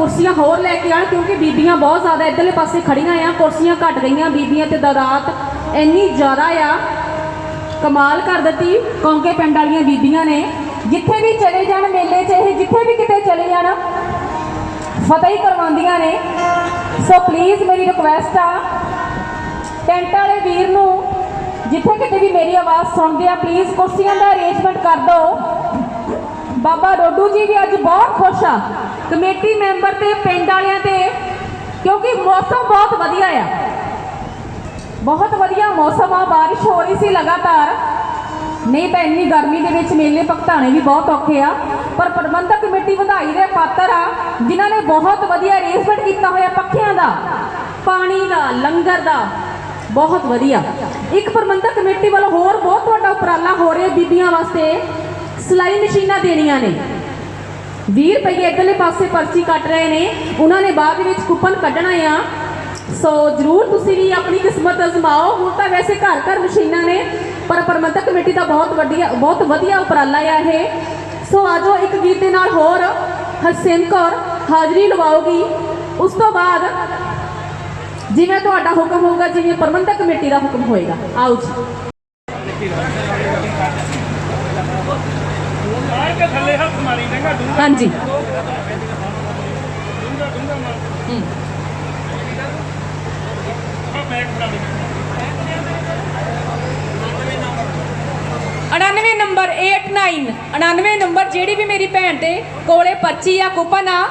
ਕੁਰਸੀਆਂ ਹੋਰ ਲੈ ਕੇ ਆਣ ਕਿਉਂਕਿ ਬੀਬੀਆਂ ਬਹੁਤ ਜ਼ਿਆਦਾ ਇੱਧਰਲੇ ਪਾਸੇ ਖੜੀਆਂ ਆ, ਕੁਰਸੀਆਂ ਘਟ ਗਈਆਂ ਬੀਬੀਆਂ ਤੇ ਦਾਦਾਤ ਇੰਨੀ ਜ਼ਿਆਦਾ ਆ। ਕਮਾਲ ਕਰ ਦਿੱਤੀ, ਕੌਂਕੇ ਪਿੰਡ ਵਾਲੀਆਂ ਬੀਬੀਆਂ ਨੇ। ਜਿੱਥੇ ਵੀ ਚਲੇ ਜਾਣ ਮੇਲੇ 'ਚ, ਇਹ ਜਿੱਥੇ ਵੀ ਕਿਤੇ ਚਲੇ ਜਾਣ, ਫਤਿਹ ਹੀ ਕਰਵਾਉਂਦੀਆਂ ਨੇ। ਸੋ ਪਲੀਜ਼ ਮੇਰੀ ਰਿਕੁਐਸਟ ਆ, ਟੈਂਟ ਵਾਲੇ ਵੀਰ ਨੂੰ, ਜਿੱਥੇ ਕਿਤੇ ਵੀ ਮੇਰੀ ਆਵਾਜ਼ ਸੁਣਦੇ ਆ ਪਲੀਜ਼ ਕੁਰਸੀਆਂ ਦਾ ਅਰੇਂਜਮੈਂਟ ਕਰ ਦਿਓ। ਬਾਬਾ ਡੋਡੂ ਜੀ ਵੀ ਅੱਜ ਬਹੁਤ ਖੁਸ਼ ਆ। ਕਮੇਟੀ ਮੈਂਬਰ ਤੇ ਪਿੰਡ ਵਾਲਿਆਂ ਤੇ, ਕਿਉਂਕਿ ਮੌਸਮ ਬਹੁਤ ਵਧੀਆ ਆ। ਬਹੁਤ ਵਧੀਆ ਮੌਸਮ ਆ, ਬਾਰਿਸ਼ ਹੋ ਰਹੀ ਸੀ ਲਗਾਤਾਰ। ਨਹੀਂ ਤਾਂ ਇੰਨੀ ਗਰਮੀ ਦੇ ਵਿੱਚ ਮੇਲੇ ਭਗਤਾਣੇ ਵੀ ਬਹੁਤ ਔਖੇ ਆ। ਪਰ ਪ੍ਰਬੰਧਕ ਕਮੇਟੀ ਵਧਾਈ ਦੇ ਪਾਤਰ ਆ, ਜਿਨ੍ਹਾਂ ਨੇ ਬਹੁਤ ਵਧੀਆ ਅਰੇਂਜਮੈਂਟ ਕੀਤਾ ਹੋਇਆ ਪੱਖਿਆਂ ਦਾ, ਪਾਣੀ ਦਾ, ਲੰਗਰ ਦਾ। ਬਹੁਤ ਵਧੀਆ। ਇੱਕ ਪ੍ਰਬੰਧਕ ਕਮੇਟੀ ਵੱਲੋਂ ਹੋਰ ਬਹੁਤ ਵੱਡਾ ਉਪਰਾਲਾ ਹੋ ਰਿਹਾ ਬੀਬੀਆਂ ਵਾਸਤੇ। ਸਿਲਾਈ ਮਸ਼ੀਨਾਂ ਦੇਣੀਆਂ ਨੇ। 20 ਰੁਪਏ ਇੱਧਰਲੇ ਪਾਸੇ ਪਰਚੀ ਕੱਟ ਰਹੇ ਨੇ। ਉਹਨਾਂ ਨੇ ਬਾਅਦ ਵਿੱਚ ਕੂਪਨ ਕੱਢਣਾ ਆ। ਸੋ ਜਰੂਰ ਤੁਸੀਂ ਵੀ ਆਪਣੀ ਕਿਸਮਤ ਅਜ਼ਮਾਓ। ਹੁਣ ਤਾਂ ਵੈਸੇ ਘਰ ਘਰ ਮਸ਼ੀਨਾਂ ਨੇ, ਪਰ ਪ੍ਰਬੰਧਕ ਕਮੇਟੀ ਦਾ ਬਹੁਤ ਵੱਡੀਆ ਬਹੁਤ ਵਧੀਆ ਉਪਰਾਲਾ ਆ ਇਹ। ਸੋ ਆਜੋ ਇੱਕ ਗੀਤ ਦੇ ਨਾਲ ਹੋਰ। ਹਰਸੇਨ ਕੌਰ ਹਾਜ਼ਰੀ ਲਵਾਓਗੀ ਉਸ ਤੋਂ ਬਾਅਦ ਜਿਵੇਂ ਤੁਹਾਡਾ ਹੁਕਮ ਹੋਊਗਾ, ਜਿਵੇਂ ਪ੍ਰਬੰਧਕ ਕਮੇਟੀ ਦਾ ਹੁਕਮ ਹੋਏਗਾ। ਆਓ ਜੀ ਮਾਰ ਕੇ ਥੱਲੇ ਹੱਥ ਮਾਰੀ ਜਾਂਗਾ ਡੂੰਗਾ ਹਾਂਜੀ। ਹੂੰ। 99 ਨੰਬਰ 89 99 ਨੰਬਰ ਜਿਹੜੀ ਵੀ ਮੇਰੀ ਭੈਣ ਦੇ ਕੋਲੇ ਪਰਚੀ ਆ ਕੂਪਨ ਆ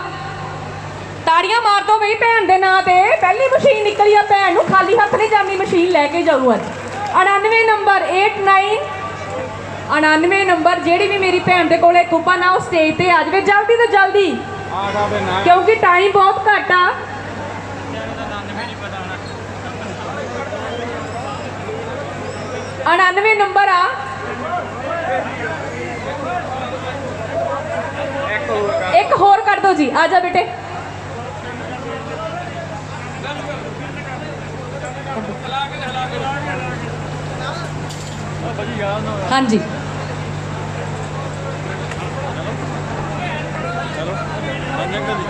ਤਾੜੀਆਂ ਮਾਰ ਦੋ ਬਈ ਭੈਣ ਦੇ ਨਾਂ ਤੇ। ਪਹਿਲੀ ਮਸ਼ੀਨ ਨਿਕਲੀ ਆ ਭੈਣ ਨੂੰ ਖਾਲੀ ਹੱਥ ਨਹੀਂ ਜਾਂਦੀ ਮਸ਼ੀਨ ਲੈ ਕੇ ਜਾਊ ਅੱਜ। 99 ਨੰਬਰ 89 99 ਨੰਬਰ ਜਿਹੜੀ ਵੀ ਮੇਰੀ ਭੈਣ ਦੇ ਕੋਲੇ ਕੂਪਨ ਆ ਉਹ ਸਟੇਜ ਤੇ ਆ ਜਾਵੇ ਜਲਦੀ ਤੋਂ ਜਲਦੀ। ਆ ਜਾਵੇ ਨਾ। ਕਿਉਂਕਿ ਟਾਈਮ ਬਹੁਤ ਘੱਟ ਆ। ਅਣਾਨਵੇਂ ਨੰਬਰ ਆ। ਇੱਕ ਹੋਰ ਕਰ। ਦਿਓ ਜੀ ਆ ਜਾ ਬੇਟੇ। ਹਾਂਜੀ ਚਲੋ ਅੰਜੰਗਾ ਜੀ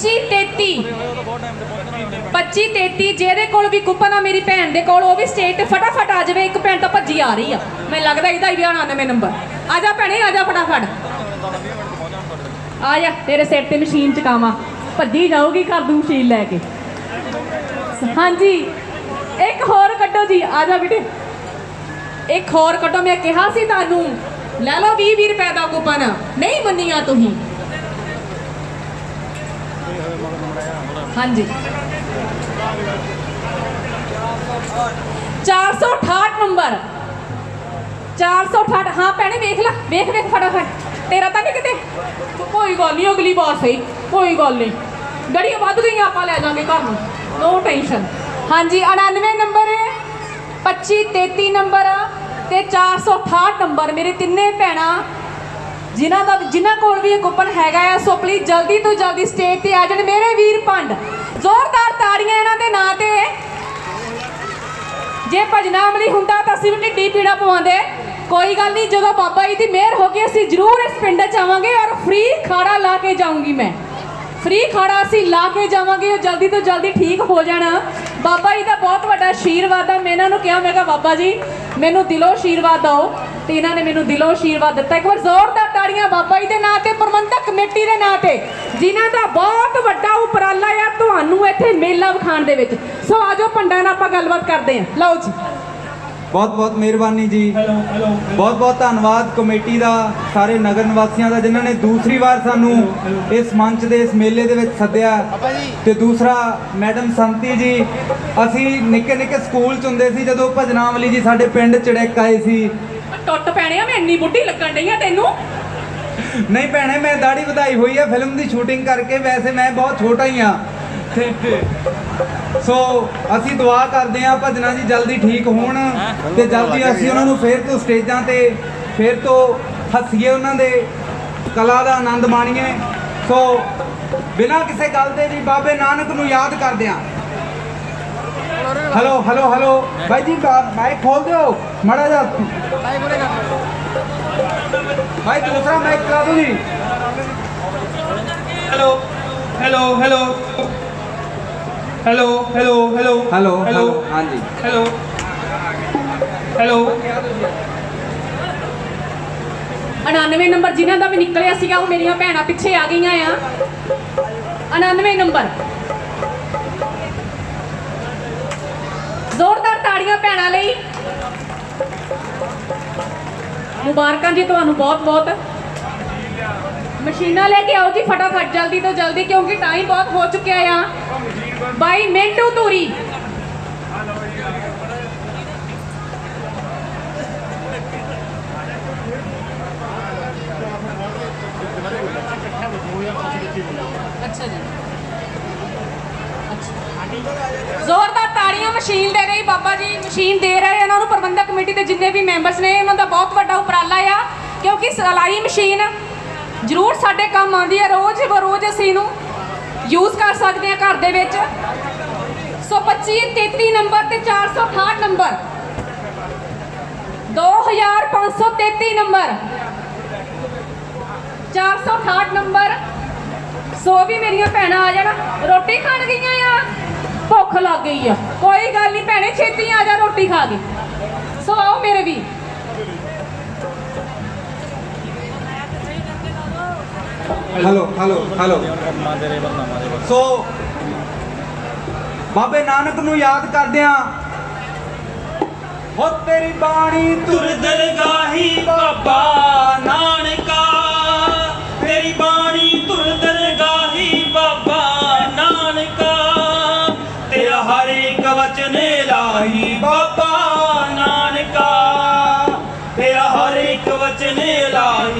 25 33 ਉਹ ਤਾਂ ਬਹੁਤ ਟਾਈਮ ਤੇ ਪਹੁੰਚਣਾ ਹੁੰਦੇ 25 33 ਜਿਹਦੇ ਕੋਲ ਵੀ ਕੂਪਨ ਆ, ਮੇਰੀ ਭੈਣ ਦੇ ਕੋਲ, ਉਹ ਵੀ ਸਟੇਜ ਫਟਾਫਟ ਆ ਜਾਵੇ, ਇੱਕ ਭੈਣ ਤਾਂ ਭੱਜੀ ਆ ਰਹੀ ਆ। ਮੈਨੂੰ ਲੱਗਦਾ ਇਹਦਾ ਹੀ 99 ਨੰਬਰ ਆ ਜਾ ਭੈਣੇ, ਆ ਜਾ ਫਟਾਫਟ। ਆ ਜਾ, ਤੇਰੇ ਸਿਰ ਤੇ ਮਸ਼ੀਨ ਚਕਾਵਾਂ। ਭੱਜੀ ਜਾਊਗੀ ਘਰ ਦੀ ਮਸ਼ੀਨ ਲੈ ਕੇ। ਹਾਂਜੀ, ਇੱਕ ਹੋਰ ਕੱਢੋ ਜੀ, ਆ ਜਾ ਬੇਟੇ। ਇੱਕ ਹੋਰ ਕੱਢੋ, ਮੈਂ ਕਿਹਾ ਸੀ ਤੁਹਾਨੂੰ। ਲੈ ਲਓ 20 20 ਰੁਪਏ ਦਾ ਕੂਪਨ। ਨਹੀਂ ਮੰਨੀਆਂ ਤੁਸੀਂ। ਹਾਂਜੀ। 468 ਨੰਬਰ। 468 ਹਾਂ ਭੈਣੇ, ਵੇਖ ਲੈ, ਵੇਖ ਵੇਖ ਫਟਾਫਟ। ਤੇਰਾ ਤਾਂ ਨਹੀਂ ਕਿਤੇ? ਕੋਈ ਗੱਲ ਨਹੀਂ ਅਗਲੀ ਵਾਰ ਸਹੀ। ਕੋਈ ਗੱਲ ਨਹੀਂ ਗੜੀਆਂ ਵੱਧ ਗਈਆਂ, ਆਪਾਂ ਲੈ ਜਾਾਂਗੇ ਘਰ ਨੂੰ। ਨੋ ਟੈਨਸ਼ਨ ਹਾਂਜੀ 99 ਨੰਬਰ 25 33 ਨੰਬਰ ਤੇ 468 ਨੰਬਰ। ਮੇਰੇ ਤਿੰਨੇ ਭੈਣਾਂ ਜਿਨ੍ਹਾਂ ਦਾ ਜਿਨ੍ਹਾਂ ਕੋਲ ਵੀ ਇਹ ਕੂਪਨ ਹੈਗਾ ਆ, ਸੋ ਪਲੀਜ਼ ਜਲਦੀ ਤੋਂ ਜਲਦੀ ਸਟੇਜ ਤੇ ਆ ਜਾਣ। ਮੇਰੇ ਵੀਰ ਪੰਡ, ਜ਼ੋਰਦਾਰ ਤਾੜੀਆਂ ਇਹਨਾਂ ਦੇ ਨਾਂ ਤੇ। ਜੇ ਭਜਨਾ ਅਮਲੀ ਹੁੰਦਾ ਤਾਂ ਅਸੀਂ ਵੀ ਢਿੱਡੀ ਪੀੜਾ ਪਵਾਉਂਦੇ। ਕੋਈ ਗੱਲ ਨਹੀਂ, ਜਦੋਂ ਬਾਬਾ ਜੀ ਦੀ ਮਿਹਰ ਹੋ ਗਈ, ਅਸੀਂ ਜ਼ਰੂਰ ਇਸ ਪਿੰਡ ਚ ਆਵਾਂਗੇ ਔਰ ਫ੍ਰੀ ਖਾੜਾ ਲਾ ਕੇ ਜਾਊਂਗੀ ਮੈਂ। ਫ੍ਰੀ ਖਾਣਾ ਅਸੀਂ ਲਾ ਕੇ ਜਾਵਾਂਗੇ, ਉਹ ਜਲਦੀ ਤੋਂ ਜਲਦੀ ਠੀਕ ਹੋ ਜਾਣਾ। ਬਾਬਾ ਜੀ ਦਾ ਬਹੁਤ ਵੱਡਾ ਆਸ਼ੀਰਵਾਦ ਆ। ਮੈਂ ਇਹਨਾਂ ਨੂੰ ਕਿਹਾ, ਮੈਂ ਕਿਹਾ, ਬਾਬਾ ਜੀ, ਮੈਨੂੰ ਦਿਲੋਂ ਆਸ਼ੀਰਵਾਦ ਦਿਓ ਤੇ ਇਹਨਾਂ ਨੇ ਮੈਨੂੰ ਦਿਲੋਂ ਆਸ਼ੀਰਵਾਦ ਦਿੱਤਾ। ਇੱਕ ਵਾਰ ਜ਼ੋਰਦਾਰ ਤਾੜੀਆਂ ਬਾਬਾ ਜੀ ਦੇ ਨਾਂ ਤੇ ਪ੍ਰਬੰਧਕ ਕਮੇਟੀ ਦੇ ਨਾਂ ਤੇ ਜਿਨ੍ਹਾਂ ਦਾ ਬਹੁਤ ਵੱਡਾ ਉਪਰਾਲਾ ਆ ਤੁਹਾਨੂੰ ਇੱਥੇ ਮੇਲਾ ਵਿਖਾਣ ਦੇ ਵਿੱਚ। ਸੋ ਆਜੋ ਪੰਡਾਂ ਨਾਲ ਆਪਾਂ ਗੱਲਬਾਤ ਕਰਦੇ ਹਾਂ। ਲਓ ਜੀ। ਬਹੁਤ ਬਹੁਤ ਮਿਹਰਬਾਨੀ ਜੀ। ਬਹੁਤ ਬਹੁਤ ਧੰਨਵਾਦ ਕਮੇਟੀ ਦਾ ਸਾਰੇ ਨਗਰ ਨਿਵਾਸੀਆਂ ਦਾ ਜਿਨ੍ਹਾਂ ਨੇ ਦੂਸਰੀ ਵਾਰ ਸਾਨੂੰ ਇਸ ਮੰਚ ਦੇ ਇਸ ਮੇਲੇ ਦੇ ਵਿੱਚ ਸੱਦਿਆ। ਤੇ ਦੂਸਰਾ ਮੈਡਮ ਸੰਤੀ ਜੀ ਅਸੀਂ ਨਿੱਕੇ ਨਿੱਕੇ ਸਕੂਲ ਚ ਹੁੰਦੇ ਸੀ ਜਦੋਂ ਭਜਨਾਵਲੀ ਜੀ ਸਾਡੇ ਪਿੰਡ ਚੜੈਕ ਆਏ ਸੀ। ਟੁੱਟ ਪੈਣਿਆ ਮੈਂ ਇੰਨੀ ਬੁੱਢੀ ਲੱਗਣ ਡਈ ਆ ਤੈਨੂੰ। ਨਹੀਂ ਭੈਣੇ ਮੈਂ ਦਾੜੀ ਵਧਾਈ ਹੋਈ ਹੈ ਫਿਲਮ ਦੀ ਸ਼ੂਟਿੰਗ ਕਰਕੇ ਵੈਸੇ ਮੈਂ ਬਹੁਤ ਛੋਟਾ ਹੀ ਆ। ਸੋ ਅਸੀਂ ਦੁਆ ਕਰਦੇ ਹਾਂ ਭਜਨਾ ਜੀ ਜਲਦੀ ਠੀਕ ਹੋਣ ਤੇ ਜਲਦੀ ਅਸੀਂ ਉਹਨਾਂ ਨੂੰ ਫੇਰ ਤੋਂ ਸਟੇਜਾਂ ਤੇ ਫੇਰ ਤੋਂ ਹੱਸੀਏ ਉਹਨਾਂ ਦੇ ਕਲਾ ਦਾ ਆਨੰਦ ਮਾਣੀਏ। ਸੋ ਬਿਨਾਂ ਕਿਸੇ ਗੱਲ ਦੇ ਜੀ ਬਾਬੇ ਨਾਨਕ ਨੂੰ ਯਾਦ ਕਰਦੇ ਹਾਂ। ਹੈਲੋ ਹੈਲੋ ਹੈਲੋ ਬਾਈ ਜੀ ਮਾਈਕ ਖੋਲ ਦਿਓ। ਮੜਾ ਜਾ ਭਾਈ ਦੂਸਰਾ ਮਾਈਕ ਕਰਾ ਦਿਓ ਜੀ। Hello hello hello. Hello hello hello. Hello ਹਾਂਜੀ। Hello hello. 99 ਨੰਬਰ ਜਿਨ੍ਹਾਂ ਦਾ ਵੀ ਨਿਕਲਿਆ ਸੀਗਾ ਉਹ ਮੇਰੀਆਂ ਭੈਣਾਂ ਪਿੱਛੇ ਆ ਗਈਆਂ ਆ। 99 ਨੰਬਰ। ਜ਼ੋਰਦਾਰ ਤਾੜੀਆਂ ਭੈਣਾਂ ਲਈ। ਮੁਬਾਰਕਾਂ ਜੀ ਤੁਹਾਨੂੰ ਬਹੁਤ ਬਹੁਤ। ਮਸ਼ੀਨਾਂ ਲੈ ਕੇ ਆਓ ਜੀ ਫਟਾਫਟ, ਜਲਦੀ ਤੋਂ ਜਲਦੀ, ਕਿਉਂਕਿ ਟਾਈਮ ਬਹੁਤ ਹੋ ਚੁੱਕਿਆ ਆ। ਬਾਈ ਮਿੰਟੂ ਧੂਰੀ। ਅੱਛਾ ਜੀ। ਜ਼ੋਰਦਾਰ ਤਾੜੀਆਂ ਮਸ਼ੀਨ ਦੇ ਰਹੀ ਬਾਬਾ ਜੀ। ਮਸ਼ੀਨ ਦੇ ਰਹੇ ਇਹਨਾਂ ਨੂੰ, ਪ੍ਰਬੰਧਕ ਕਮੇਟੀ ਦੇ ਜਿੰਨੇ ਵੀ ਮੈਂਬਰਸ ਨੇ, ਉਹਨਾਂ ਦਾ ਬਹੁਤ ਵੱਡਾ ਉਪਰਾਲਾ ਆ ਕਿਉਂਕਿ ਸਿਲਾਈ ਮਸ਼ੀਨ ਜ਼ਰੂਰ ਸਾਡੇ ਕੰਮ ਆਉਂਦੀ ਹੈ, ਰੋਜ਼ ਬਰੋਜ਼ ਅਸੀਂ ਇਹਨੂੰ ਯੂਜ਼ ਕਰ ਸਕਦੇ ਹਾਂ ਘਰ ਦੇ ਵਿੱਚ। ਸੋ 25 33 ਨੰਬਰ ਤੇ 468 ਨੰਬਰ। 2533 ਨੰਬਰ। 468 ਨੰਬਰ। ਸੋ ਵੀ ਮੇਰੀਆਂ ਭੈਣਾਂ ਆ ਜਾਣਾ। ਰੋਟੀ ਖਾਣ ਗਈਆਂ ਆ? ਭੁੱਖ ਲੱਗ ਗਈ ਆ। ਕੋਈ ਗੱਲ ਨਹੀਂ, ਭੈਣੇ, ਛੇਤੀ ਆ ਜਾ, ਰੋਟੀ ਖਾ ਕੇ। ਸੋ ਆਓ ਮੇਰੇ ਵੀ। ਹੈਲੋ ਹੈਲੋ ਹੈਲੋ ਸੋ ਬਾਬੇ ਨਾਨਕ ਨੂੰ ਯਾਦ ਕਰਦਿਆਂ ਹੋ। ਤੇਰੀ ਬਾਣੀ ਤੁਰ ਦਰਗਾਹੀ ਬਾਬਾ ਨਾਨਕਾ। ਤੇਰੀ ਬਾਣੀ ਤੁਰ ਦਰਗਾਹੀ ਬਾਬਾ ਨਾਨਕਾ। ਤੇਰਾ ਹਰ ਇੱਕ ਵਚਨ ਲਾਹੀ ਬਾਬਾ ਨਾਨਕਾ। ਤੇਰਾ ਹਰ ਇੱਕ ਵਚਨ ਲਾਹੀ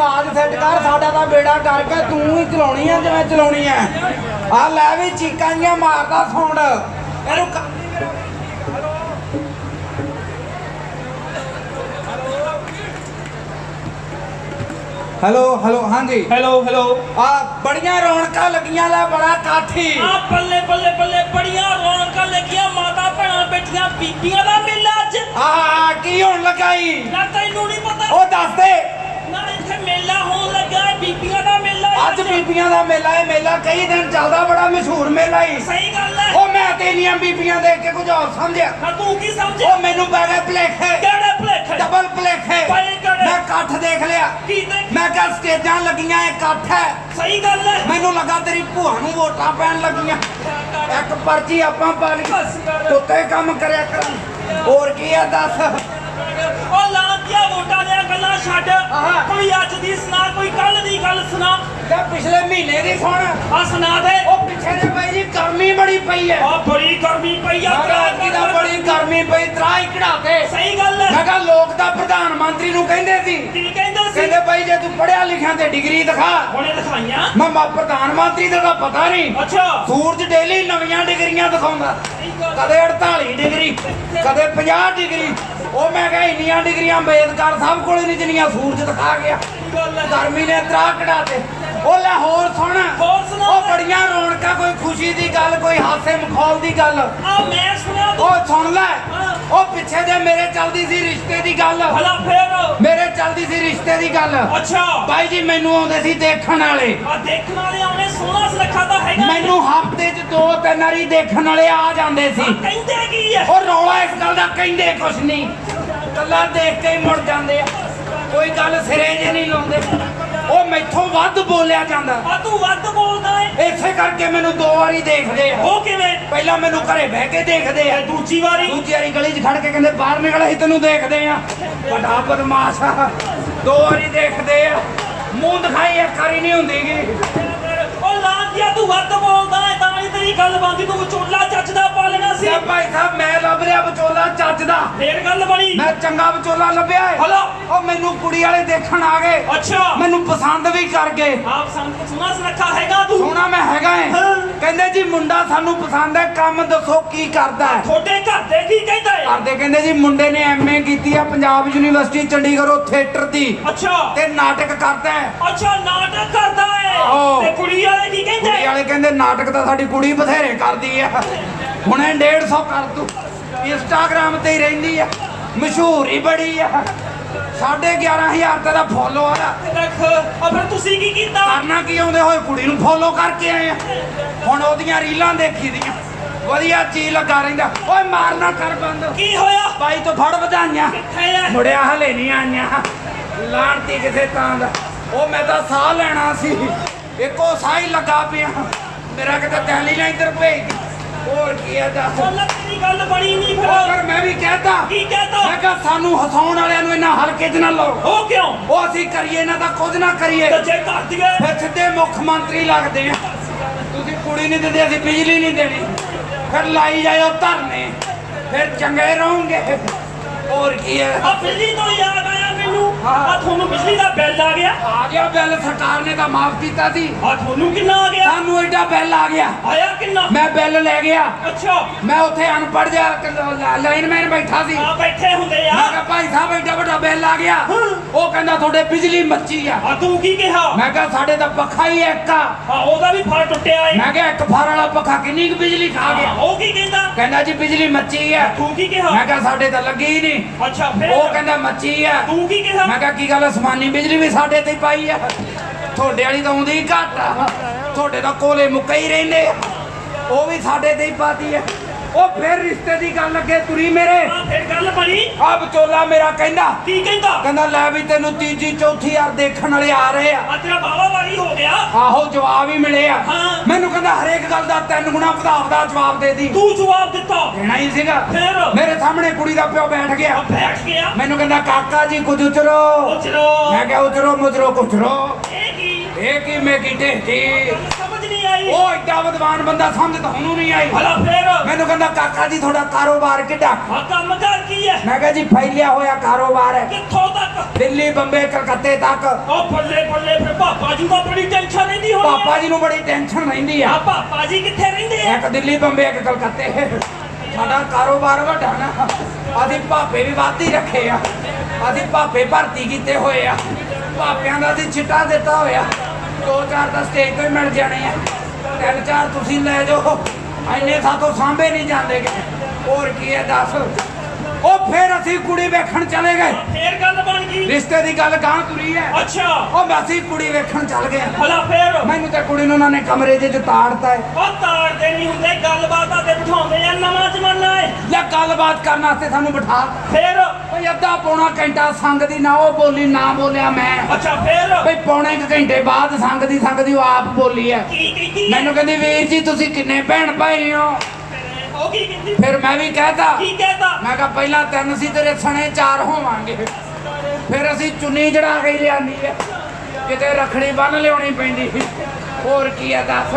ਆਵਾਜ਼ ਸੈੱਟ ਕਰ ਸਾਡਾ ਤਾਂ ਬੇੜਾ ਕਰਕੇ ਤੂੰ ਹੀ ਚਲਾਉਣੀ ਆ ਜਿਵੇਂ ਚਲਾਉਣੀ ਆ। ਆ ਲੈ ਵੀ ਚੀਕਾਂ ਜੀਆਂ ਮਾਰਦਾ ਸਾਊਂਡ ਇਹਨੂੰ ਹੈਲੋ ਹੈਲੋ ਹਾਂਜੀ। Hello hello. ਆ ਬੜੀਆਂ ਰੌਣਕਾਂ ਲੱਗੀਆਂ ਲੈ ਬੜਾ ਕਾਠੀ। ਆ ਬੱਲੇ ਬੱਲੇ ਬੱਲੇ ਬੜੀਆਂ ਰੌਣਕਾਂ ਲੱਗੀਆਂ ਮਾਤਾ ਭੈਣਾਂ ਬੈਠੀਆਂ ਬੀਬੀਆਂ ਦਾ ਮੇਲਾ ਅੱਜ। ਆ ਕੀ ਹੋਣ ਲਗਾਈ ਨਾ ਤੈਨੂੰ ਨਹੀਂ ਪਤਾ। ਉਹ ਦੱਸ ਦੇ। ਹੈ, ਬੀਬੀਆਂ ਦਾ ਮੇਲਾ ਹੈ ਅੱਜ ਬੀਬੀਆਂ ਦਾ ਮੇਲਾ ਕਈ ਦਿਨ ਚੱਲਦਾ ਬੜਾ ਮਸ਼ਹੂਰ ਮੇਲਾ ਹੀ ਸਹੀ ਗੱਲ ਹੈ। ਉਹ ਮੈਂ ਤੇਰੀਆਂ ਬੀਬੀਆਂ ਦੇਖ ਕੇ ਕੁਝ ਹੋਰ ਸਮਝਿਆ। ਨਾ ਤੂੰ ਕੀ ਸਮਝਿਆ? ਉਹ ਮੈਨੂੰ ਪੈ ਗਏ ਭਲੇਖੇ। ਕਿਹੜੇ ਭਲੇਖੇ? ਡਬਲ ਭਲੇਖੇ? ਮੈਂ ਇਕੱਠ ਦੇਖ ਲਿਆ। ਮੈਂ ਕਿਹਾ ਸਟੇਜਾਂ ਲੱਗੀਆਂ ਇਹ ਇਕੱਠ ਹੈ। ਸਹੀ ਗੱਲ ਹੈ। ਮੈਨੂੰ ਲੱਗਾ ਤੇਰੀ ਭੂਆ ਨੂੰ ਵੋਟਾਂ ਪੈਣ ਲੱਗੀਆਂ। ਇੱਕ ਪਰਚੀ ਆਪਾਂ ਪਾ ਲਈ। ਉੱਤੇ ਕੰਮ ਕਰਿਆ ਕਰਾਂ। ਹੋਰ ਕੀ ਆ ਦੱਸ। ਉਹ ਲਾਂਤੀਆਂ ਵੋਟਾਂ ਦੀਆਂ ਗੱਲਾਂ ਛੱਡ। ਆਹਾ। ਕੋਈ ਅੱਜ ਦੀ ਸੁਣਾ ਕੋਈ ਕੱਲ ਦੀ ਗੱਲ ਸੁਣਾ। ਤੇ ਪਿਛਲੇ ਮਹੀਨੇ ਦੀ ਸੁਣ। ਆ ਸੁਣਾ ਦੇ। ਉਹ ਪਿੱਛੇ ਦੇ ਬਾਈ ਜੀ ਗਰਮੀ ਬੜੀ ਪਈ ਹੈ ਆ ਬੜੀ ਗਰਮੀ ਪਈ ਆ ਮਹਾਰਾਜ ਜੀ ਦਾ ਬੜੀ ਗਰਮੀ ਪਈ ਤਰਾਈ ਕਢਾਤੇ ਸਹੀ ਗੱਲ ਹੈ ਮੈਂ ਕਿਹਾ ਲੋਕ ਤਾਂ ਪ੍ਰਧਾਨ ਮੰਤਰੀ ਨੂੰ ਕਹਿੰਦੇ ਸੀ। ਕੀ ਕਹਿੰਦੇ ਸੀ? ਕਹਿੰਦੇ ਬਾਈ ਜੇ ਤੂੰ ਪੜਿਆ ਲਿਖਿਆ ਤੇ ਡਿਗਰੀ ਦਿਖਾ। ਹੁਣੇ ਦਿਖਾਈਆਂ। ਮੈਂ ਮਾ ਪ੍ਰਧਾਨ ਮੰਤਰੀ ਦਾ ਤਾਂ ਪਤਾ ਨਹੀਂ। ਅੱਛਾ। ਸੂਰਜ ਡੇਲੀ ਨਵੀਆਂ ਡਿਗਰੀਆਂ ਦਿਖਾਉਂਦਾ। ਸਹੀ ਗੱਲ ਕਦੇ 48 ਡਿਗਰੀ ਕਦੇ 50 ਡਿਗਰੀ। ਉਹ ਮੈਂ ਕਿਹਾ ਇੰਨੀਆਂ ਡਿਗਰੀਆਂ ਅੰਬੇਦਕਰ ਸਾਹਿਬ ਕੋਲੇ ਨਹੀਂ ਜਿੰਨੀਆਂ ਸੂਰਜ ਦਿਖਾ ਗਿਆ। ਗਰਮੀ ਨੇ ਤਰਾ ਕਢਾਤੇ ਉਹ ਲੈ ਹੋਰ ਸੁਣ। ਹੋਰ ਸੁਣਾ। ਉਹ ਬੜੀਆਂ ਰੌਣਕਾਂ ਕੋਈ ਖੁਸ਼ੀ ਦੀ ਗੱਲ ਕੋਈ ਹਾਸੇ ਮਖੌਲ ਦੀ ਗੱਲ। ਆ ਮੈਂ ਸੁਣਿਆ ਤੂੰ। ਉਹ ਸੁਣ ਲੈ। ਉਹ ਪਿੱਛੇ ਜੇ ਮੇਰੇ ਚੱਲਦੀ ਸੀ ਰਿਸ਼ਤੇ ਦੀ ਗੱਲ। ਭਲਾ ਫੇਰ। ਮੇਰੇ ਚੱਲਦੀ ਸੀ ਰਿਸ਼ਤੇ ਦੀ ਗੱਲ। ਅੱਛਾ। ਬਾਈ ਜੀ ਮੈਨੂੰ ਆਉਂਦੇ ਸੀ ਦੇਖਣ ਵਾਲੇ। ਆ ਦੇਖਣ ਵਾਲੇ ਆਉਣੇ ਸੋਹਣਾ ਸੁਨੱਖਾ ਤਾਂ ਹੈਗਾ। ਮੈਨੂੰ ਹਫ਼ਤੇ 'ਚ ਦੋ ਤਿੰਨ ਵਾਰੀ ਦੇਖਣ ਵਾਲੇ ਆ ਜਾਂਦੇ ਸੀ। ਕਹਿੰਦੇ ਕੀ ਹੈ? ਉਹ ਰੌਲਾ ਇਸ ਗੱਲ ਦਾ ਕਹਿੰਦੇ ਕੁਛ ਨਹੀਂ ਕੱਲਾ ਦੇਖ ਕੇ ਹੀ ਮੁੜ ਜਾਂਦੇ ਆ। ਕੋਈ ਗੱਲ ਸਿਰੇ ਜੇ ਨਹੀਂ ਲਾਉਂਦੇ। ਉਹ ਮੈਥੋਂ ਵੱਧ ਬੋਲਿਆ ਜਾਂਦਾ। ਆ ਤੂੰ ਵੱਧ ਬੋਲਦਾ ਹੈ ਇਸੇ ਕਰਕੇ ਮੈਨੂੰ ਦੋ ਵਾਰੀ ਦੇਖਦੇ ਆ। ਉਹ ਕਿਵੇਂ? ਪਹਿਲਾਂ ਮੈਨੂੰ ਘਰੇ ਬਹਿ ਕੇ ਦੇਖਦੇ ਆ। ਦੂਜੀ ਵਾਰੀ? ਦੂਜੀ ਵਾਰੀ ਗਲੀ 'ਚ ਖੜ ਕੇ ਕਹਿੰਦੇ ਬਾਹਰ ਨਿਕਲ ਅਸੀਂ ਤੈਨੂੰ ਦੇਖਦੇ ਆ। ਵੱਡਾ ਬਦਮਾਸ਼ ਆ। ਦੋ ਵਾਰੀ ਦੇਖਦੇ ਆ। ਮੂੰਹ ਦਿਖਾਈ ਇੱਕ ਵਾਰੀ ਨਹੀਂ ਹੁੰਦੀਗੀ ਉਹ ਲਾਂਤੀਆ ਤੂੰ ਵੱਧ ਬੋਲਦਾ ਹੈ ਹੀ ਤੇਰੀ ਗੱਲ ਬੰਦੀ ਤੂੰ ਵਿਚੋਲਾ ਚੱਜ ਦਾ ਪਾਲਣਾ ਸੀ। ਤੇ ਭਾਈ ਸਾਹਿਬ ਮੈਂ ਲੱਭ ਲਿਆ ਵਿਚੋਲਾ ਚੱਜ ਦਾ। ਫੇਰ ਗੱਲ ਬਣੀ। ਮੈਂ ਚੰਗਾ ਵਿਚੋਲਾ ਲੱਭਿਆ ਏ। ਹਲੋ। ਉਹ ਮੈਨੂੰ ਕੁੜੀ ਵਾਲੇ ਦੇਖਣ ਆ ਗਏ। ਅੱਛਾ। ਮੈਨੂੰ ਪਸੰਦ ਵੀ ਕਰ ਗਏ। ਆਪ ਸੰਤ ਸੁਣਾ ਸੁਨੱਖਾ ਹੈਗਾ ਤੂੰ। ਸੋਹਣਾ ਮੈਂ ਹੈਗਾ ਏ। ਹਾਂ। ਕਹਿੰਦੇ ਜੀ ਮੁੰਡਾ ਸਾਨੂੰ ਪਸੰਦ ਹੈ। ਕੰਮ ਦੱਸੋ ਕੀ ਕਰਦਾ ਹੈ। ਤੁਹਾਡੇ ਘਰ ਦੇ ਕੀ ਕਹਿੰਦਾ ਏ? ਕਰਦੇ ਕਹਿੰਦੇ ਜੀ ਮੁੰਡੇ ਨੇ ਐਮਏ ਕੀਤੀ ਆ ਪੰਜਾਬ ਯੂਨੀਵਰਸਿਟੀ ਚੰਡੀਗੜ੍ਹੋਂ ਥੀਏਟਰ ਦੀ। ਅੱਛਾ। ਤੇ ਨਾਟਕ ਕਰਦਾ ਹੈ। ਅੱਛਾ ਨਾਟਕ ਕਰਦਾ ਆਹੋ। ਤੇ ਕੁੜੀ ਵਾਲੇ ਕੀ ਕਹਿੰਦੇ? ਕੁੜੀ ਵਾਲੇ ਕਹਿੰਦੇ ਨਾਟਕ ਤਾਂ ਸਾਡੀ ਕੁੜੀ ਬਥੇਰੇ ਕਰਦੀ ਆ। ਹੁਣੇ 150 ਕਰ ਇੰਸਟਾਗ੍ਰਾਮ ਤੇ ਹੀ ਰਹਿੰਦੀ ਆ। ਮਸ਼ਹੂਰ ਹੀ ਬੜੀ ਆ। 11500 ਤੇ ਦਾ ਫੋਲੋਅਰ ਆ। ਦੇਖ ਆ ਫਿਰ ਤੁਸੀਂ ਕੀ ਕੀਤਾ? ਕਰਨਾ ਕੀ ਆਉਂਦੇ ਹੋਏ? ਕੁੜੀ ਨੂੰ ਫੋਲੋ ਕਰਕੇ ਆਏ ਆ। ਹੁਣ ਉਹਦੀਆਂ ਰੀਲਾਂ ਦੇਖੀ ਦੀਆਂ। ਵਧੀਆ ਚੀਜ਼ ਲੱਗਾ ਰਹਿੰਦਾ। ਓਏ ਮਾਰਨਾ ਕਰ ਬੰਦ। ਕੀ ਹੋਇਆ? ਬਾਈ ਤੋਂ ਫੜ ਵਧਾਈਆਂ। ਕਿੱਥੇ ਆ? ਮੁੜਿਆ ਹਲੇ ਨਹੀਂ ਆਈਆਂ। ਲਾਣਤੀ ਕਿਸੇ ਤਾਂ ਦਾ। ਉਹ ਮੈਂ ਤਾਂ ਸਾਹ ਲੈਣਾ ਸੀ। ਇੱਕੋ ਸਾਹ ਹੀ ਲੱਗਾ ਪਿਆ। ਮੇਰਾ ਕਿਤੇ ਦਹਲੀ ਨਾ ਇੱਧਰ ਭੇਜ। ਹੋਰ ਕੀ ਹੈ ਦੱਸ। ਚੱਲ ਤੇਰੀ ਗੱਲ ਬਣੀ ਨਹੀਂ ਫਿਰ। ਫਿਰ ਮੈਂ ਵੀ ਕਹਿਤਾ। ਕੀ ਕਹਤਾ? ਮੈਂ ਕਿਹਾ ਸਾਨੂੰ ਹਸਾਉਣ ਵਾਲਿਆਂ ਨੂੰ ਇੰਨਾ ਹਲਕੇ 'ਚ ਨਾ ਲਓ। ਉਹ ਕਿਉਂ? ਉਹ ਅਸੀਂ ਕਰੀਏ ਨਾ ਤਾਂ ਕੁਝ ਨਾ ਕਰੀਏ। ਤੇ ਜੇ ਕਰ ਦਈਏ ਫਿਰ ਸਿੱਧੇ ਮੁੱਖ ਮੰਤਰੀ ਲੱਗਦੇ ਆ। ਤੁਸੀਂ ਕੁੜੀ ਨਹੀਂ ਦਿੰਦੇ ਅਸੀਂ ਬਿਜਲੀ ਨਹੀਂ ਦੇਣੀ। ਫਿਰ ਲਾਈ ਜਾਇਓ ਧਰਨੇ। ਫਿਰ ਚੰਗੇ ਰਹੋਗੇ। ਹੋਰ ਕੀ ਹੈ ਆ ਬਿਜਲੀ ਤੋਂ ਯਾਦ ਆਇਆ। ਆ ਤੁਹਾਨੂੰ ਬਿਜਲੀ ਦਾ ਬਿੱਲ ਆ ਗਿਆ? ਆ ਗਿਆ ਬਿੱਲ ਸਰਕਾਰ ਨੇ ਤਾਂ ਮਾਫ ਕੀਤਾ ਸੀ। ਆ ਤੁਹਾਨੂੰ ਕਿੰਨਾ ਆ ਗਿਆ? ਸਾਨੂੰ ਐਡਾ ਬਿੱਲ ਆ ਗਿਆ। ਆਇਆ ਕਿੰਨਾ? ਮੈਂ ਬਿੱਲ ਲੈ ਗਿਆ। ਅੱਛਾ। ਮੈਂ ਉੱਥੇ ਅਨਪੜ੍ਹ ਜਿਹਾ ਲਾਈਨਮੈਨ ਬੈਠਾ ਸੀ। ਆ ਬੈਠੇ ਹੁੰਦੇ ਆ। ਮੈਂ ਕਿਹਾ ਭਾਈ ਸਾਹਿਬ ਐਡਾ ਵੱਡਾ ਬਿੱਲ ਆ ਗਿਆ। ਉਹ ਕਹਿੰਦਾ ਤੁਹਾਡੇ ਬਿਜਲੀ ਮੱਚੀ ਆ। ਆ ਤੂੰ ਕੀ ਕਿਹਾ? ਮੈਂ ਕਿਹਾ ਸਾਡੇ ਤਾਂ ਪੱਖਾ ਹੀ ਇੱਕ ਆ। ਆ ਉਹਦਾ ਵੀ ਫਲ ਟੁੱਟਿਆ ਏ। ਮੈਂ ਕਿਹਾ ਇੱਕ ਫਾਰ ਵਾਲਾ ਪੱਖਾ ਕਿੰਨੀ ਕੁ ਬਿਜਲੀ ਖਾ ਗਿਆ? ਉਹ ਕੀ ਕਹਿੰਦਾ? ਕਹਿੰਦਾ ਜੀ ਬਿਜਲੀ ਮੱਚੀ ਆ। ਤੂੰ ਕੀ ਕਿਹਾ? ਮੈਂ ਕਿਹਾ ਸਾਡੇ ਤਾਂ ਲੱਗੀ ਹੀ ਨਹੀਂ ਅੱਛਾ ਉਹ ਫਿਰ ਕਹਿੰਦਾ ਮੱਚੀ ਆ। ਤੂੰ ਕੀ ਕਿਹਾ? ਮੈਂ ਕਿਹਾ ਕੀ ਗੱਲ ਅਸਮਾਨੀ ਬਿਜਲੀ ਵੀ ਸਾਡੇ ਤੇ ਹੀ ਪਾਈ ਆ। ਤੁਹਾਡੇ ਵਾਲੀ ਤਾਂ ਆਉਂਦੀ ਹੀ ਘੱਟ ਆ। ਤੁਹਾਡੇ ਤਾਂ ਕੋਲੇ ਮੁੱਕੇ ਹੀ ਰਹਿੰਦੇ ਆ। ਉਹ ਵੀ ਸਾਡੇ ਤੇ ਹੀ ਪਾਤੀ ਆ। ਉਹ ਫਿਰ ਰਿਸ਼ਤੇ ਦੀ ਗੱਲ ਅੱਗੇ ਤੁਰੀ ਮੇਰੇ। ਆ ਫਿਰ ਗੱਲ ਬਣੀ। ਆ ਵਿਚੋਲਾ ਮੇਰਾ ਕਹਿੰਦਾ। ਕੀ ਕਹਿੰਦਾ? ਕਹਿੰਦਾ ਲੈ ਵੀ ਤੈਨੂੰ ਤੀਜੀ ਚੌਥੀ ਯਾਰ ਦੇਖਣ ਵਾਲੇ ਆ ਰਹੇ ਆ। ਆ ਤੇਰਾ ਬਾਵਾ ਵਾਲੀ ਹੋ ਗਿਆ। ਆਹੋ ਜਵਾਬ ਹੀ ਮਿਲੇ ਆ। ਹਾਂ। ਮੈਨੂੰ ਕਹਿੰਦਾ ਹਰੇਕ ਗੱਲ ਦਾ ਤਿੰਨ ਗੁਣਾ ਵਧਾ ਵਧਾ ਜਵਾਬ ਦੇ ਦੀ। ਤੂੰ ਜਵਾਬ ਦਿੱਤਾ। ਦੇਣਾ ਹੀ ਸੀਗਾ। ਫਿਰ? ਮੇਰੇ ਸਾਹਮਣੇ ਕੁੜੀ ਦਾ ਪਿਓ ਬੈਠ ਆ ਗਿਆ ਬੈਠ ਗਿਆ। ਮੈਨੂੰ ਕਹਿੰਦਾ ਕਾਕਾ ਜੀ ਕੁਝ ਉਚਰੋ। ਉਹ ਚਲੋ ਮੈਂ ਕਿਹਾ ਉਚਰੋ ਮੁਚਰੋ ਕੁਚਰੋ। ਇਹ ਇਹ ਕੀ ਮੈਂ ਕੀ ਢੇਤੀ ਗੱਲ ਸਮਝ ਨਹੀਂ ਆਈ। ਉਹ ਏਡਾ ਵਿਦਵਾਨ ਬੰਦਾ ਸਮਝ ਤਾਂ ਉਹਨੂੰ ਨਹੀਂ ਆਈ। ਭਲਾ ਫਿਰ। ਮੈਨੂੰ ਕਹਿੰਦਾ ਕਾਕਾ ਜੀ ਤੁਹਾਡਾ ਕਾਰੋਬਾਰ ਕਿੱਡਾ? ਆ ਕੰਮ ਕਰ ਕੀ ਹੈ? ਮੈਂ ਕਿਹਾ ਜੀ ਫੈਲਿਆ ਹੋਇਆ ਕਾਰੋਬਾਰ ਹੈ। ਕਿੱਥੋਂ ਤੱਕ? ਦਿੱਲੀ ਬੰਬੇ ਕਲਕੱਤੇ ਤੱਕ। ਉਹ ਬੱਲੇ ਬੱਲੇ ਫਿਰ ਪਾਪਾ ਜੀ ਦਾ ਬੜੀ ਟੈਨਸ਼ਨ ਰਹਿੰਦੀ ਹੋਣੀ ਪਾਪਾ ਜੀ ਨੂੰ ਬੜੀ ਟੈਨਸ਼ਨ ਰਹਿੰਦੀ ਆ। ਆ ਪਾਪਾ ਜੀ ਕਿੱਥੇ ਰਹਿੰਦੇ ਆ? ਇੱਕ ਦਿੱਲੀ ਬੰਬੇ ਇੱਕ ਕਲਕੱਤੇ। ਸਾਡਾ ਕਾਰੋਬਾਰ ਵੱਡਾ ਨਾ। ਅਸੀਂ ਭਾਪੇ ਵੀ ਵਾਧੀ ਰੱਖੇ ਆ। ਅਸੀਂ ਭਾਪੇ ਭਰਤੀ ਕੀਤੇ ਹੋਏ ਆ। ਭਾਪਿਆਂ ਦਾ ਅਸੀਂ ਚਿੱਟਾ ਦਿੱਤਾ ਹੋਇਆ। ਦੋ ਚਾਰ ਤਾਂ ਸਟੇਜ ਤੋਂ ਹੀ ਮਿਲ ਜਾਣੇ ਆ। ਤਿੰਨ ਚਾਰ ਤੁਸੀਂ ਲੈ ਜਾਓ। ਐਨੇ ਸਾਥੋਂ ਸਾਂਭੇ ਨਹੀਂ ਜਾਂਦੇ ਗੇ। ਹੋਰ ਕੀ ਹੈ ਦੱਸ। ਉਹ ਫਿਰ ਅਸੀਂ ਕੁੜੀ ਵੇਖਣ ਚਲੇ ਗਏ। ਫੇਰ ਗੱਲ ਬਣ ਗਈ। ਰਿਸ਼ਤੇ ਦੀ ਗੱਲ ਗਾਂ ਤੁਰੀ ਹੈ। ਅੱਛਾ। ਉਹ ਮੈਂ ਅਸੀਂ ਕੁੜੀ ਵੇਖਣ ਚੱਲ ਗਏ। ਭਲਾ ਫੇਰ? ਮੈਨੂੰ ਤੇ ਕੁੜੀ ਨੂੰ ਉਹਨਾਂ ਨੇ ਕਮਰੇ 'ਚ ਤਾੜਤਾ ਹੈ। ਉਹ ਤਾੜਦੇ ਨਹੀਂ ਹੁੰਦੇ ਗੱਲਬਾਤਾਂ ਤੇ ਬਿਠਾਉਂਦੇ ਆ ਨਵਾਂ ਜ਼ਮਾਨਾ ਏ ਲੈ ਗੱਲਬਾਤ ਕਰਨ ਵਾਸਤੇ ਸਾਨੂੰ ਬਿਠਾ। ਫੇਰ? ਓਏ ਅੱਧਾ ਪੌਣਾ ਘੰਟਾ ਸੰਗ ਦੀ ਨਾ ਉਹ ਬੋਲੀ ਨਾ ਬੋਲਿਆ ਮੈਂ। ਅੱਛਾ ਫੇਰ? ਬਈ ਪੌਣੇ ਕੁ ਘੰਟੇ ਬਾਅਦ ਸੰਗ ਦੀ ਸੰਗ ਦੀ ਉਹ ਆਪ ਬੋਲੀ ਹੈ। ਕੀ ਕਹਿੰਦੀ ਮੈਨੂੰ ਕਹਿੰਦੀ ਵੀਰ ਜੀ ਤੁਸੀਂ ਕਿੰਨੇ ਭੈਣ ਭਾਈ ਹੋ? ਉਹ ਕੀ ਕਹਿੰਦੀ ਫਿਰ ਮੈਂ ਵੀ ਕਹਿਤਾ। ਕੀ ਕਹਿਤਾ? ਮੈਂ ਕਿਹਾ ਪਹਿਲਾਂ ਤਿੰਨ ਸੀ ਤੇਰੇ ਸਣੇ ਚਾਰ ਹੋਵਾਂਗੇ। ਫਿਰ ਅਸੀਂ ਚੁੰਨੀ ਚੜਾ ਕੇ ਲਿਆਂਦੀ ਹੈ। ਕਿਤੇ ਰਖੜੀ ਬੰਨ ਲਿਆਉਣੀ ਪੈਂਦੀ ਸੀ। ਹੋਰ ਕੀ ਆ ਦੱਸ?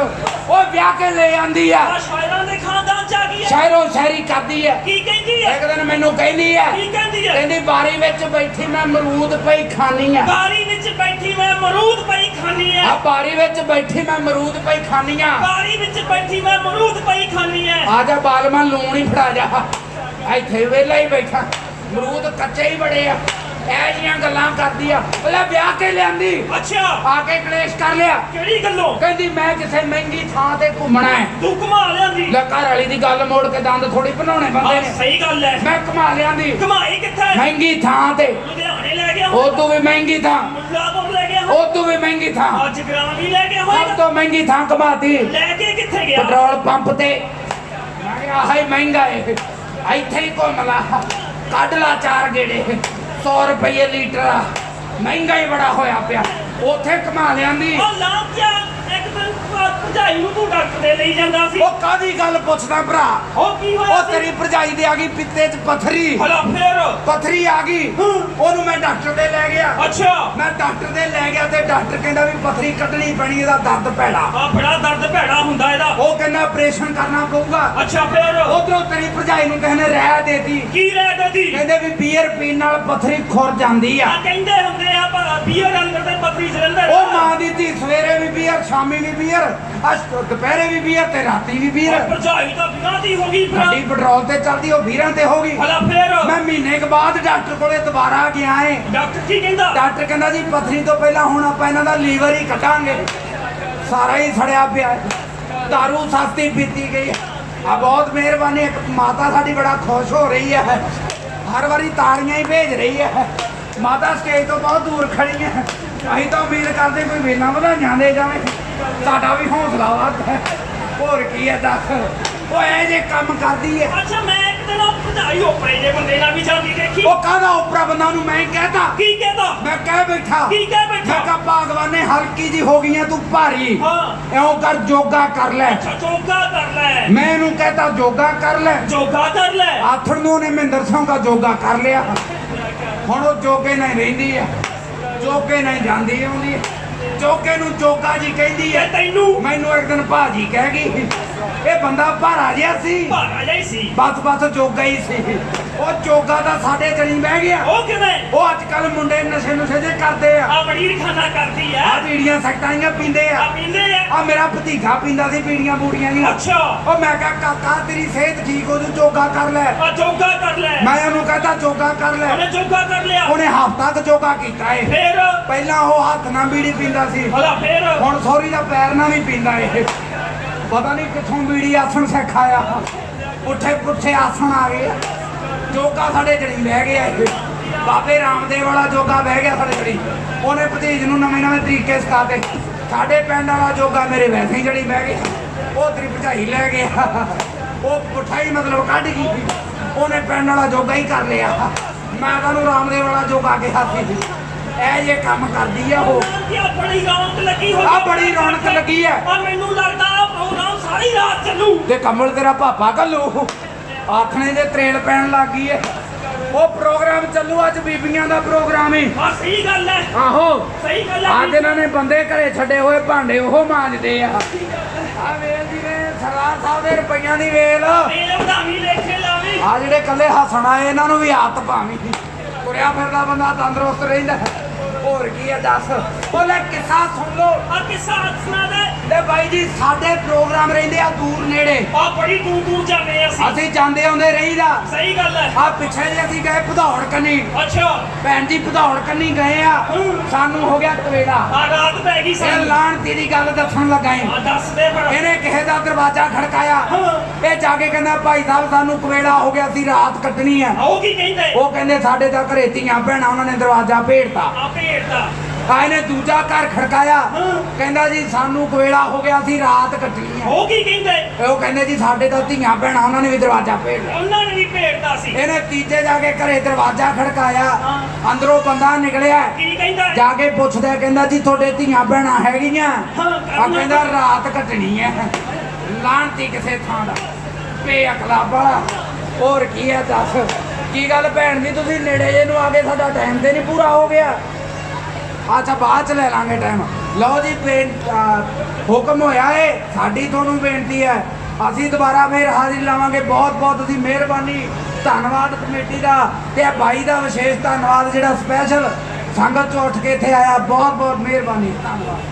ਉਹ ਵਿਆਹ ਕੇ ਲੈ ਆਂਦੀ ਆ। ਆ ਸ਼ਾਇਰਾਂ ਦੇ ਖਾਨਦਾਨ ਚ ਆ ਗਈ ਹੈ ਸ਼ਾਇਰੋ ਸ਼ਾਇਰੀ ਕਰਦੀ ਆ। ਕੀ ਕਹਿੰਦੀ ਹੈ ਇੱਕ ਦਿਨ ਮੈਨੂੰ ਕਹਿੰਦੀ ਆ। ਕੀ ਕਹਿੰਦੀ ਹੈ ਕਹਿੰਦੀ ਬਾਰੀ ਵਿੱਚ ਬੈਠੀ ਮੈਂ ਅਮਰੂਦ ਪਈ ਖਾਣੀ ਆ। ਬਾਰੀ ਵਿੱਚ ਬੈਠੀ ਮੈਂ ਅਮਰੂਦ ਪਈ ਖਾਨੀ ਆ। ਆ ਬਾਰੀ ਵਿੱਚ ਬੈਠੀ ਮੈਂ ਅਮਰੂਦ ਪਈ ਖਾਣੀ ਆ। ਬਾਰੀ ਵਿੱਚ ਬੈਠੀ ਮੈਂ ਅਮਰੂਦ ਪਈ ਖਾਨੀ ਆ। ਆ ਜਾ ਬਾਲਮਾ ਲੂਣ ਹੀ ਫੜਾ ਜਾ। ਇੱਥੇ ਵੇਲਾ ਹੀ ਬੈਠਾ। ਅਮਰੂਦ ਕੱਚੇ ਹੀ ਬੜੇ ਆ। ਇਹ ਜੀਆਂ ਗੱਲਾਂ ਕਰਦੀ ਆ। ਉਹਲੇ ਵਿਆਹ ਕੇ ਲਿਆਂਦੀ। ਅੱਛਾ। ਆ ਕੇ ਕਲੇਸ਼ ਕਰ ਲਿਆ। ਕਿਹੜੀ ਗੱਲੋਂ? ਕਹਿੰਦੀ ਮੈਂ ਕਿਸੇ ਮਹਿੰਗੀ ਥਾਂ ਤੇ ਘੁੰਮਣਾ ਹੈ। ਤੂੰ ਘੁਮਾ ਲਿਆਂਦੀ। ਲੈ ਘਰ ਵਾਲੀ ਦੀ ਗੱਲ ਮੋੜ ਕੇ ਦੰਦ ਥੋੜੀ ਬਣਾਉਣੇ ਬੰਦੇ ਨੇ। ਸਹੀ ਗੱਲ ਹੈ। ਮੈਂ ਘੁਮਾ ਲਿਆਂਦੀ। ਘਮਾਈ ਕਿੱਥੇ? ਮਹਿੰਗੀ ਥਾਂ ਤੇ। ਲੁਧਿਆਣੇ ਲੈ ਗਿਆ ਉਹ ਤੋਂ ਵੀ ਮਹਿੰਗੀ ਥਾਂ। ਮੁੱਲਾਪੁਰ ਲੈ ਗਿਆ ਉਹ ਤੋਂ ਵੀ ਮਹਿੰਗੀ ਥਾਂ। ਅੱਜ ਗ੍ਰਾਮ ਵੀ ਲੈ ਗਿਆ ਸਭ ਹੋਏਗਾ ਤੋਂ ਮਹਿੰਗੀ ਥਾਂ ਘਮਾਤੀ। ਲੈ ਕੇ ਕਿੱਥੇ ਗਿਆ? ਪੈਟਰੋਲ ਪੰਪ ਤੇ। ਮੈਂ ਕਿਹਾ ਆਹ ਹੀ ਮਹਿੰਗਾ ਏ। ਇੱਥੇ ਹੀ ਘੁੰਮ ਲਾ। ਕੱਢ ਲਾ ਚਾਰ ਗੇੜੇ। 100 ਰੁਪਏ ਲੀਟਰ ਆ ਮਹਿੰਗਾ ਹੀ ਬੜਾ ਹੋਇਆ ਪਿਆ। ਉੱਥੇ ਕਮਾ ਲਿਆਂਦੀ। ਉਹ ਲਾਂਭ ਜਾ ਭਜਾਈ ਨੂੰ ਤੂੰ ਡਾਕਟਰ ਦੇ ਲਈ ਜਾਂਦਾ ਸੀ। ਉਹ ਕਾਦੀ ਗੱਲ ਪੁੱਛਦਾ ਭਰਾ? ਉਹ ਕੀ ਹੋਇਆ ਉਹ ਤੇਰੀ ਭਰਜਾਈ ਦੇ ਆ ਗਈ ਪਿੱਤੇ 'ਚ ਪਥਰੀ। ਭਲਾ ਫੇਰ। ਪਥਰੀ ਆ ਗਈ। ਉਹਨੂੰ ਮੈਂ ਡਾਕਟਰ ਦੇ ਲੈ ਗਿਆ। ਅੱਛਾ। ਮੈਂ ਡਾਕਟਰ ਦੇ ਲੈ ਗਿਆ ਤੇ ਡਾਕਟਰ ਕਹਿੰਦਾ ਵੀ ਪਥਰੀ ਕੱਢਣੀ ਪੈਣੀ ਇਹਦਾ ਦਰਦ ਆ ਬੜਾ ਦਰਦ ਭੈੜਾ ਹੁੰਦਾ ਇਹਦਾ। ਉਹ ਕਹਿੰਦਾ ਆਪਰੇਸ਼ਨ ਕਰਨਾ ਪਊਗਾ। ਅੱਛਾ ਫੇਰ। ਉਧਰੋਂ ਤੇਰੀ ਭਰਜਾਈ ਨੂੰ ਨੇ ਰਹਿ ਦੇਤੀ ਕੀ ਰਹਿ ਗਈ ਕਹਿੰਦੇ ਵੀ ਬੀਅਰ ਪੀਣ ਨਾਲ ਪਥਰੀ ਖੁਰ ਜਾਂਦੀ ਆ। ਆ ਕਹਿੰਦੇ ਹੁੰਦੇ ਆ ਪਰ ਬੀਅਰ ਅੰਦਰ ਜਲੰਧਰ ਉਹ ਮਾਂ ਦੀ ਧੀ ਸਵੇਰੇ ਵੀ ਬੀਅਰ ਸ਼ਾਮੀ ਵੀ ਬੀਅਰ ਅੱਜ ਦੁਪਹਿਰੇ ਵੀ ਬੀਅਰ ਤੇ ਰਾਤੀ ਵੀ ਬੀਅਰ। ਭਰਜਾਈ ਤਾਂ ਬਿਨਾਂ ਦੀ ਹੋ ਗਈ ਭਰਾ। ਗੱਡੀ ਪੈਟਰੋਲ ਤੇ ਚੱਲਦੀ ਉਹ ਵੀਰਾਂ ਤੇ ਹੋ ਗਈ। ਭਲਾ ਫੇਰ। ਮੈਂ ਮਹੀਨੇ ਕੁ ਬਾਅਦ ਡਾਕਟਰ ਕੋਲੇ ਦੁਬਾਰਾ ਗਿਆ ਏ। ਡਾਕਟਰ ਕੀ ਕਹਿੰਦਾ? ਡਾਕਟਰ ਕਹਿੰਦਾ ਜੀ ਪਥਰੀ ਤੋਂ ਪਹਿਲਾਂ ਹੁਣ ਆਪਾਂ ਇਹਨਾਂ ਦਾ ਲੀਵਰ ਹੀ ਕੱਢਾਂਗੇ। ਸਾਰਾ ਹੀ ਸੜਿਆ ਪਿਆ। ਦਾਰੂ ਸਸਤੀ ਪੀਤੀ ਗਈ। ਆ ਬਹੁਤ ਮਿਹਰਬਾਨੀ ਇੱਕ ਮਾਤਾ ਸਾਡੀ ਬੜਾ ਖੁਸ਼ ਹੋ ਰਹੀ ਹੈ। ਹਰ ਵਾਰੀ ਤਾੜੀਆਂ ਹੀ ਭੇਜ ਰਹੀ ਹੈ। ਮਾਤਾ ਸਟੇਜ ਤੋਂ ਬਹੁਤ ਦੂਰ ਖੜੀ ਹੈ। ਅਸੀਂ ਤਾਂ ਉਮੀਦ ਕਰਦੇ ਕੋਈ ਵੇਲਾ ਵਧਾਈਆਂ ਦੇ ਜਾਵੇ। ਸਾਡਾ ਵੀ ਹੌਸਲਾ ਵੱਧ ਹੈ। ਹੋਰ ਕੀ ਹੈ ਦੱਸ? ਉਹ ਇਹ ਜੇ ਕੰਮ ਕਰਦੀ ਹੈ ਅੱਛਾ ਮੈਂ ਇੱਕ ਦਿਨ ਉਹ ਭਰਜਾਈ ਓਪਰੇ ਜੇ ਬੰਦੇ ਨਾਲ ਵੀ ਜਾਂਦੀ ਦੇਖੀ। ਉਹ ਕਾਹਦਾ ਉਪਰਾ ਬੰਦਾ ਨੂੰ ਮੈਂ ਕਹਤਾ? ਕੀ ਕਹਿੰਦਾ ਮੈਂ ਕਹਿ ਬੈਠਾ। ਕੀ ਕਹਿ ਬੈਠਾ? ਮੈਂ ਕਹਾ ਭਾਗਵਾਨੇ ਹਲਕੀ ਜੀ ਹੋ ਗਈਆਂ ਤੂੰ ਭਾਰੀ। ਹਾਂ। ਇਉਂ ਕਰ ਜੋਗਾ ਕਰ ਲੈ। ਅੱਛਾ ਜੋਗਾ ਕਰ ਲੈ। ਮੈਂ ਇਹਨੂੰ ਕਹਤਾ ਜੋਗਾ ਕਰ ਲੈ। ਜੋਗਾ ਕਰ ਲੈ। ਆਥਣ ਨੂੰ ਉਹਨੇ ਮਹਿੰਦਰ ਸਿੰਘ ਦਾ ਜੋਗਾ ਕਰ ਲਿਆ। ਹੁਣ ਉਹ ਜੋਗੇ ਨਾਲ ਹੀ ਰਹਿੰਦੀ ਆ। ਜੋਗੇ ਨਾਲ ਹੀ ਜਾਂਦੀ ਆਉਂਦੀ ਜੋਗੇ ਨੂੰ ਜੋਗਾ ਜੀ ਕਹਿੰਦੀ ਆ ਤੈਨੂੰ? ਮੈਨੂੰ ਇੱਕ ਦਿਨ ਭਾਜੀ ਕਹਿ ਗਈ ਇਹ ਬੰਦਾ ਭਾਰਾ ਜਿਹਾ ਸੀ। ਭਾਰਾ ਜਾਈ ਸੀ। ਬਸ ਬਸ ਜੋਗਾ ਹੀ ਸੀ। ਉਹ ਜੋਗਾ ਦਾ ਸਾਡੇ ਗਲੀ ਬਹਿ ਗਿਆ। ਉਹ ਕਿਵੇਂ? ਉਹ ਅੱਜ ਕੱਲ ਮੁੰਡੇ ਨਸ਼ੇ ਨੁਸ਼ੇ ਜੇ ਕਰਦੇ ਆ। ਆ ਬੜੀ ਖਾਨਾ ਕਰਦੀ ਆ। ਆ ਬੀੜੀਆਂ ਸੱਟਾਂ ਪੀਂਦੇ ਆ। ਆ ਪੀਂਦੇ ਆ। ਆ ਮੇਰਾ ਭਤੀਜਾ ਪੀਂਦਾ ਸੀ ਬੀੜੀਆਂ ਬੂੜੀਆਂ ਦੀਆਂ ਅੱਛਾ। ਉਹ ਮੈਂ ਕਿਹਾ ਕਾਕਾ ਤੇਰੀ ਸਿਹਤ ਠੀਕ ਹੋ ਜੂ ਜੋਗਾ ਕਰ ਲੈ। ਆ ਜੋਗਾ ਕਰ ਲੈ। ਮੈਂ ਉਹਨੂੰ ਕਹਤਾ ਜੋਗਾ ਕਰ ਲੈ। ਉਹਨੇ ਜੋਗਾ ਕਰ ਲਿਆ। ਉਹਨੇ ਹਫ਼ਤਾ ਕੁ ਜੋਗਾ ਕੀਤਾ ਏ। ਫੇਰ? ਪਹਿਲਾਂ ਉਹ ਹੱਥ ਨਾਲ ਬੀੜੀ ਪੀਂਦਾ ਸੀ। ਭਲਾ ਫੇਰ? ਹੁਣ ਸੋਰੀ ਦਾ ਪੈਰ ਨਾਲ ਵੀ ਪੀਂਦਾ ਏ। ਪਤਾ ਨਹੀਂ ਕਿੱਥੋਂ ਬੀੜੀ ਆਸਣ ਸਿੱਖ ਆਇਆ। ਪੁੱਠੇ ਪੁੱਠੇ ਆਸਣ ਆ ਗਏ। ਜੋਗਾ ਸਾਡੇ ਜੜੀ ਬਹਿ ਗਿਆ ਇਹ। ਬਾਬੇ ਰਾਮਦੇਵ ਵਾਲਾ ਜੋਗਾ ਬਹਿ ਗਿਆ ਸਾਡੇ ਜੜੀ ਉਹਨੇ ਭਤੀਜ ਨੂੰ ਨਵੇਂ ਨਵੇਂ ਤਰੀਕੇ ਸਿਖਾਤੇ। ਸਾਡੇ ਪਿੰਡ ਵਾਲਾ ਜੋਗਾ ਮੇਰੇ ਵੈਸੇ ਹੀ ਜੜੀ ਬਹਿ ਗਿਆ। ਉਹ ਤੇਰੀ ਭਜਾਈ ਲੈ ਗਿਆ। ਉਹ ਪੁੱਠਾ ਹੀ ਮਤਲਬ ਕੱਢ ਗਈ। ਉਹਨੇ ਪਿੰਡ ਵਾਲਾ ਜੋਗਾ ਹੀ ਕਰ ਲਿਆ। ਮੈਂ ਤੁਹਾਨੂੰ ਰਾਮਦੇਵ ਵਾਲਾ ਜੋਗਾ ਕਿਹਾ ਸੀ। ਇਹ ਜੇ ਕੰਮ ਕਰਦੀ ਆ ਉਹ। ਬੜੀ ਰੌਣਕ ਲੱਗੀ ਹੋਈ ਆ। ਬੜੀ ਰੌਣਕ ਲੱਗੀ ਆ। ਮੈਨੂੰ ਲੱਗਦਾ ਆ ਪ੍ਰੋਗਰਾਮ ਸਾਰੀ ਰਾਤ ਚੱਲੂ। ਤੇ ਕਮਲ ਤੇਰਾ ਪਾਪਾ ਕੱਲੂ। ਆਥਣੇ ਦੇ ਤਰੇਲ ਪੈਣ ਲੱਗ ਗਈ ਏ। ਉਹ ਪ੍ਰੋਗਰਾਮ ਚੱਲੂ ਅੱਜ ਬੀਬੀਆਂ ਦਾ ਪ੍ਰੋਗਰਾਮ ਏ। ਆ ਸਹੀ ਗੱਲ ਹੈ ਆਹੋ। ਸਹੀ ਗੱਲ ਹੈ ਅੱਜ ਇਹਨਾਂ ਨੇ ਬੰਦੇ ਘਰੇ ਛੱਡੇ ਹੋਏ ਭਾਂਡੇ ਉਹ ਮਾਂਜਦੇ ਆ। ਆ ਵੇਲ ਦੀ ਨੇ ਸਰਦਾਰ ਸਾਹਿਬ ਦੇ ਰੁਪਈਆਂ ਦੀ ਵੇਲ। ਤੇਰੇ ਵਧਾਵੀ ਲੇਖੇ ਲਾਵੀ। ਆ ਜਿਹੜੇ ਕੱਲੇ ਹੱਸਣ ਆਏ ਇਹਨਾਂ ਨੂੰ ਵੀ ਆਦਤ ਪਾਵੀਂ। ਤੁਰਿਆ ਫਿਰਦਾ ਬੰਦਾ ਤੰਦਰੁਸਤ ਰਹਿੰਦਾ। ਹੋਰ ਕੀ ਆ ਦੱਸ। ਉਹ ਲੈ ਕਿੱਸਾ ਸੁਣ ਲੋ ਆ ਕਿੱਸਾ ਸੁਣਾ ਦੇ। ਤੇ ਬਾਈ ਜੀ ਸਾਡੇ ਪ੍ਰੋਗਰਾਮ ਰਹਿੰਦੇ ਆ ਦੂਰ ਨੇੜੇ। ਆ ਬੜੀ ਦੂਰ ਦੂਰ ਜਾਂਦੇ ਅਸੀਂ। ਅਸੀਂ ਜਾਂਦੇ ਆਉਂਦੇ ਰਹੀਦਾ। ਸਹੀ ਗੱਲ ਹੈ। ਆ ਪਿੱਛੇ ਜੇ ਅਸੀਂ ਗਏ ਭਦੌੜ ਕੰਨੀ। ਅੱਛਾ। ਭੈਣ ਜੀ ਭਦੌੜ ਕੰਨੀ ਗਏ ਆ। ਸਾਨੂੰ ਹੋ ਗਿਆ ਕਵੇੜਾ ਆ ਰਾਤ ਪੈ ਗਈ ਸਾਨੂੰ। ਲਾਣਤੀ ਦੀ ਗੱਲ ਦੱਸਣ ਲੱਗਾ ਆ ਦੱਸ ਦੇ ਪਰ ਇਹਨੇ ਕਿਸੇ ਦਾ ਦਰਵਾਜ਼ਾ ਖੜਕਾਇਆ। ਇਹ ਜਾ ਕੇ ਕਹਿੰਦਾ ਭਾਈ ਸਾਹਿਬ ਸਾਨੂੰ ਕਵੇੜਾ ਹੋ ਗਿਆ ਸੀ ਰਾਤ ਕੱਟਣੀ ਆ। ਆਓ ਕੀ ਕਹਿੰਦੇ ਉਹ ਕਹਿੰਦੇ ਸਾਡੇ ਤਾਂ ਘਰੇ ਧੀਆਂ ਭੈਣਾਂ ਉਹਨਾਂ ਨੇ ਦਰਵਾਜ਼ਾ ਭੇੜਤਾ। ਆ ਭੇਡ ਆ ਇਹਨੇ ਦੂਜਾ ਘਰ ਖੜਕਾਇਆ। ਕਹਿੰਦਾ ਜੀ ਸਾਨੂੰ ਕਵੇੜਾ ਹੋ ਗਿਆ ਸੀ ਰਾਤ ਕੱਟਣੀ ਆ। ਉਹ ਕੀ ਕਹਿੰਦੇ? ਉਹ ਕਹਿੰਦੇ ਜੀ ਸਾਡੇ ਤਾਂ ਧੀਆਂ ਭੈਣਾਂ ਉਹਨਾਂ ਨੇ ਵੀ ਦਰਵਾਜ਼ਾ ਭੇੜ ਲਿਆ। ਉਹਨਾਂ ਨੇ ਵੀ ਭੇਡਦਾ ਸੀ। ਇਹਨੇ ਤੀਜੇ ਜਾ ਕੇ ਘਰੇ ਦਰਵਾਜ਼ਾ ਖੜਕਾਇਆ। ਅੰਦਰੋਂ ਬੰਦਾ ਨਿਕਲਿਆ। ਕੀ ਕਹਿੰਦਾ? ਜਾ ਕੇ ਪੁੱਛਦਾ ਕਹਿੰਦਾ ਜੀ ਤੁਹਾਡੇ ਧੀਆਂ ਭੈਣਾਂ ਹੈਗੀਆਂ? ਹਾਂ, ਆ ਕਹਿੰਦਾ ਰਾਤ ਕੱਟਣੀ ਹੈ ਲਾਂਤੀ ਕਿਸੇ ਥਾਂ ਦਾ। ਪੇ ਅਕਲਾ ਵਾਲਾ। ਹੋਰ ਕੀ ਹੈ ਦੱਸ। ਕੀ ਗੱਲ ਭੈਣ ਜੀ ਤੁਸੀਂ ਨੇੜੇ ਜੇ ਨੂੰ ਆ ਗਏ ਸਾਡਾ ਟਾਈਮ ਤੇ ਨਹੀਂ ਪੂਰਾ ਹੋ ਗਿਆ? ਅੱਛਾ ਬਾਅਦ ਚ ਲੈ ਲਾਂਗੇ ਟਾਈਮ ਲਓ ਜੀ ਬੇਨ- ਹੁਕਮ ਹੋਇਆ ਏ। ਸਾਡੀ ਤੁਹਾਨੂੰ ਬੇਨਤੀ ਹੈ। ਅਸੀਂ ਦੁਬਾਰਾ ਫੇਰ ਹਾਜ਼ਰੀ ਲਾਵਾਂਗੇ। ਬਹੁਤ ਬਹੁਤ ਤੁਸੀਂ ਮਿਹਰਬਾਨੀ। ਧੰਨਵਾਦ ਕਮੇਟੀ ਦਾ ਤੇ ਇਹ ਬਾਈ ਦਾ ਵਿਸ਼ੇਸ਼ ਧੰਨਵਾਦ ਜਿਹੜਾ ਸਪੈਸ਼ਲ ਸੰਗਤ ਚੋਂ ਉੱਠ ਕੇ ਇੱਥੇ ਆਇਆ। ਬਹੁਤ ਬਹੁਤ ਮਿਹਰਬਾਨੀ। ਧੰਨਵਾਦ।